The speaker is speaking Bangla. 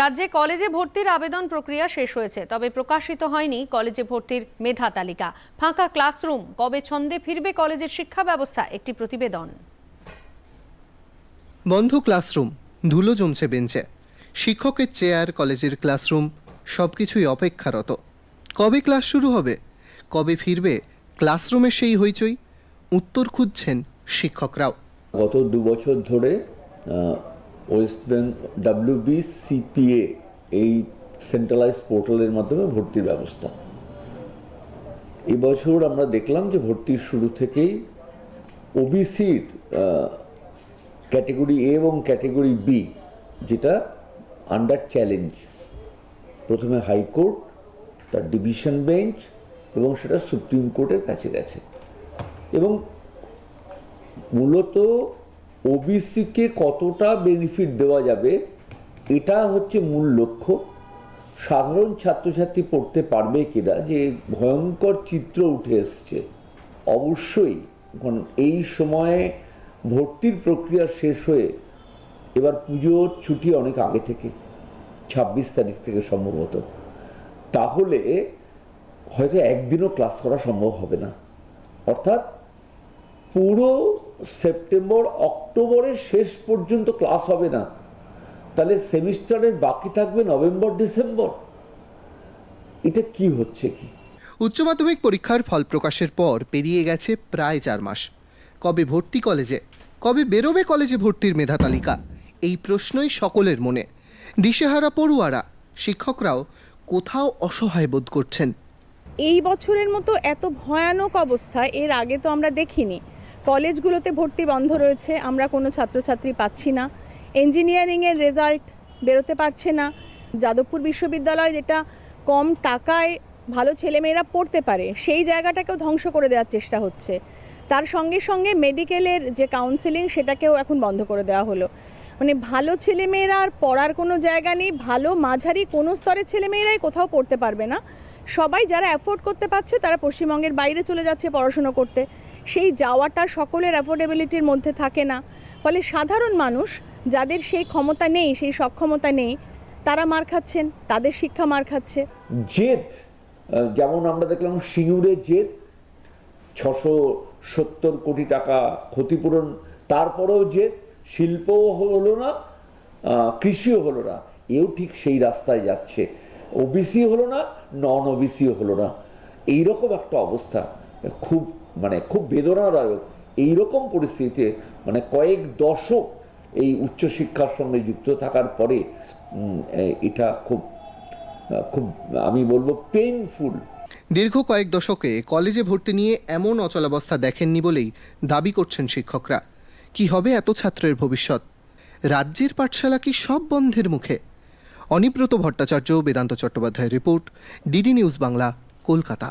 রাজ্যে কলেজে ভর্তির আবেদন প্রক্রিয়া শেষ হয়েছে তবে প্রকাশিত হয়নি কলেজে ভর্তির মেধা তালিকা। ফাঁকা ক্লাসরুম কবে ছন্দে ফিরবে কলেজের শিক্ষা ব্যবস্থা একটি প্রতিবেদন। বন্ধ ক্লাসরুম ধুলো জমছে বেঞ্চে। শিক্ষকের চেয়ার কলেজের ক্লাসরুম সব কিছুই অপেক্ষারত। কবে ক্লাস শুরু হবে? কবে ফিরবে? ক্লাসরুমে সেই হইচই? উত্তর খুঁজছেন শিক্ষকরাও। গত দু বছর ধরে ওয়েস্ট বেঙ্গল ডাব্লিউবি সিপিএ এই সেন্ট্রালাইজ পোর্টালের মাধ্যমে ভর্তির ব্যবস্থা। এবছর আমরা দেখলাম যে ভর্তির শুরু থেকেই ওবিসির ক্যাটেগরি এ এবং ক্যাটেগরি বি যেটা আন্ডার চ্যালেঞ্জ প্রথমে হাইকোর্ট তার ডিভিশন বেঞ্চ এবং সেটা সুপ্রিম কোর্টের কাছে গেছে। এবং মূলত ওবিসিকে কতটা বেনিফিট দেওয়া যাবে, এটা হচ্ছে মূল লক্ষ্য। সাধারণ ছাত্রছাত্রী পড়তে পারবে কিনা, যে ভয়ঙ্কর চিত্র উঠে এসছে। অবশ্যই, কারণ এই সময়ে ভর্তির প্রক্রিয়া শেষ হয়ে এবার পুজোর ছুটি অনেক আগে থেকে, ছাব্বিশ তারিখ থেকে সম্ভবত। তাহলে হয়তো একদিনও ক্লাস করা সম্ভব হবে না। অর্থাৎ পুরো সেপ্টেম্বর অক্টোবরের শেষ পর্যন্ত ক্লাস হবে না। তাহলে সেমিস্টারের বাকি থাকবে নভেম্বর ডিসেম্বর? এটা কি হচ্ছে কি? উচ্চ মাধ্যমিক পরীক্ষার ফল প্রকাশের পর পেরিয়ে গেছে প্রায় চার মাস। কবে ভর্তি কলেজে কবে বেরোবে কলেজে ভর্তির মেধা তালিকা? এই প্রশ্নই সকলের মনে। দিশেহারা পড়ুয়ারা শিক্ষকরাও কোথাও অসহায় বোধ করছেন। এই বছরের মতো এত ভয়ানক অবস্থা এর আগে তো আমরা দেখিনি। কলেজগুলোতে ভর্তি বন্ধ রয়েছে, আমরা কোনো ছাত্রছাত্রী পাচ্ছি না। ইঞ্জিনিয়ারিংয়ের রেজাল্ট বেরোতে পারছে না। যাদবপুর বিশ্ববিদ্যালয় যেটা কম টাকায় ভালো ছেলেমেয়েরা পড়তে পারে, সেই জায়গাটাকেও ধ্বংস করে দেওয়ার চেষ্টা হচ্ছে। তার সঙ্গে সঙ্গে মেডিকেলের যে কাউন্সেলিং সেটাকেও এখন বন্ধ করে দেওয়া হলো। মানে ভালো ছেলেমেয়েরা আর পড়ার কোনো জায়গা নেই, ভালো মাঝারি কোনো স্তরের ছেলেমেয়েরাই কোথাও পড়তে পারবে না। সবাই যারা অ্যাফোর্ড করতে পারছে, তারা পশ্চিমবঙ্গের বাইরে চলে যাচ্ছে পড়াশুনো করতে। সেই যাওয়াটা সকলের অ্যাফোর্ডেবিলিটির মধ্যে থাকে না। ফলে সাধারণ মানুষ যাদের সেই ক্ষমতা নেই, সেই সক্ষমতা নেই, তারা মার খাচ্ছেন, তাদের শিক্ষা মার খাচ্ছে। জেদ যেমন আমরা দেখলাম সিঙ্গুরের জেদ, ছশো সত্তর কোটি টাকা ক্ষতিপূরণ, তারপরেও জেদ, শিল্পও হলো না কৃষিও হলো না। এও ঠিক সেই রাস্তায় যাচ্ছে। ওবিসি হলো না নন ওবিসিও হলো না। এইরকম একটা অবস্থা। খুব মানে খুব বেদনাদায়ক এইরকম পরিস্থিতিতে মানে কয়েক দশক এই উচ্চশিক্ষার সঙ্গে যুক্ত থাকার পরে এটা খুব খুব, আমি বলব পেইনফুল দীর্ঘ কয়েক দশকে কলেজে ভর্তি নিয়ে এমন অচলাবস্থা দেখেননি বলেই দাবি করছেন শিক্ষকরা। কি হবে এত ছাত্রের ভবিষ্যৎ? রাজ্যের পাঠশালা কি সব বন্ধের মুখে? অনিব্রত ভট্টাচার্য, বেদান্ত চট্টোপাধ্যায়ের report, DD news Bangla, Kolkata.